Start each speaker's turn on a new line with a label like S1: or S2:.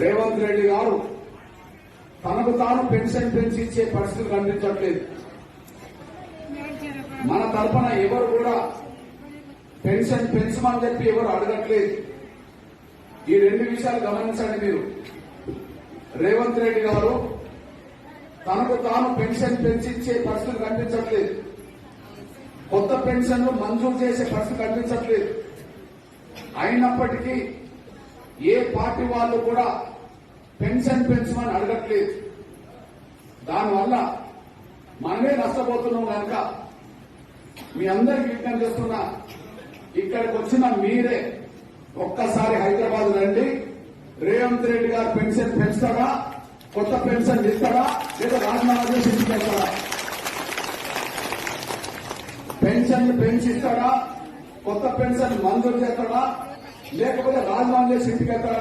S1: రేవంత్ రెడ్డి గారు తనకు తాను పెన్షన్ పెంచి ఇచ్చే పరిస్థితి కనిపించట్లేదు. మన తరఫున ఎవరు కూడా పెన్షన్ పెంచమని చెప్పి ఎవరు అడగట్లేదు. ఈ రెండు విషయాలు గమనించండి మీరు. రేవంత్ రెడ్డి గారు తనకు తాను పెన్షన్ పెంచిచ్చే పరిస్థితి కనిపించట్లేదు. కొత్త పెన్షన్లు మంజూరు చేసే పరిస్థితి కనిపించట్లేదు. అయినప్పటికీ ఏ పార్టీ వాళ్ళు కూడా పెన్షన్ పెంచమని అడగట్లేదు. దానివల్ల మనమే నష్టపోతున్నాం కనుక మీ అందరికి విజ్ఞప్తి చేస్తున్నా ఇక్కడికి వచ్చిన మీరే ఒక్కసారి హైదరాబాద్ రండి. రేవంత్ రెడ్డి గారు పెన్షన్ పెంచుతారా? కొత్త పెన్షన్ ఇస్తారా? లేదా రాజీనామా చేసి ఇంటికి పెన్షన్ పెంచిస్తాడా కొత్త పెన్షన్ మంజూరు చేస్తాడా లేకపోతే రాజీనామా చేసి ఇంటికి వెళ్తాడా